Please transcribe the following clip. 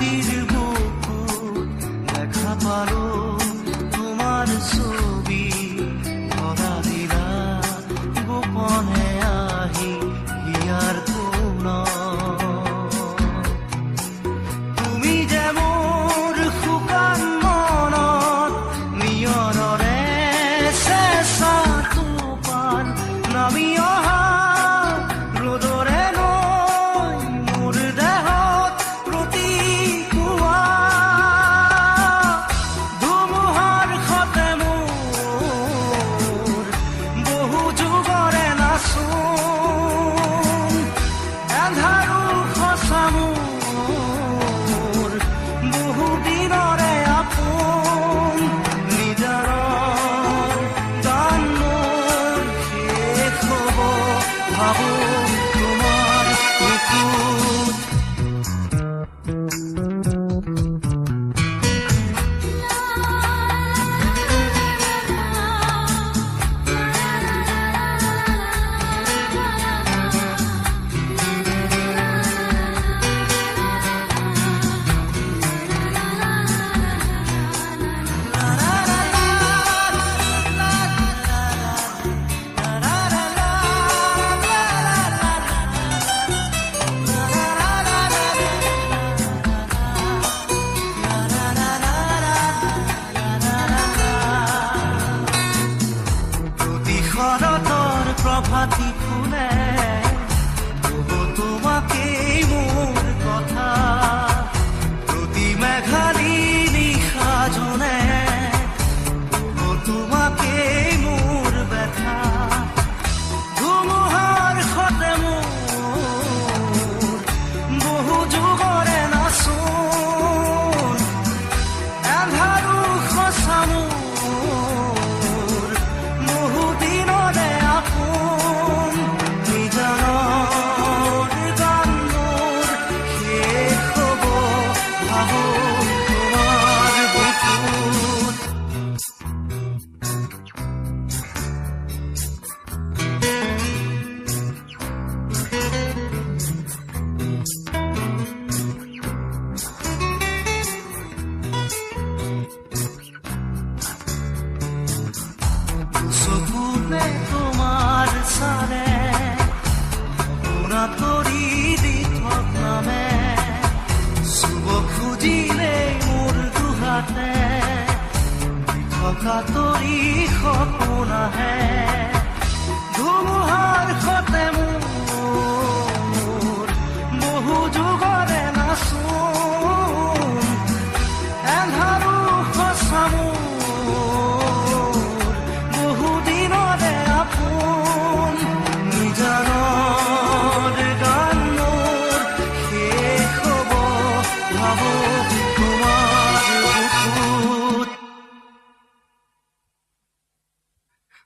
these 祖国的 I'm party का तो ईख है। धूमुहार खोते मुँह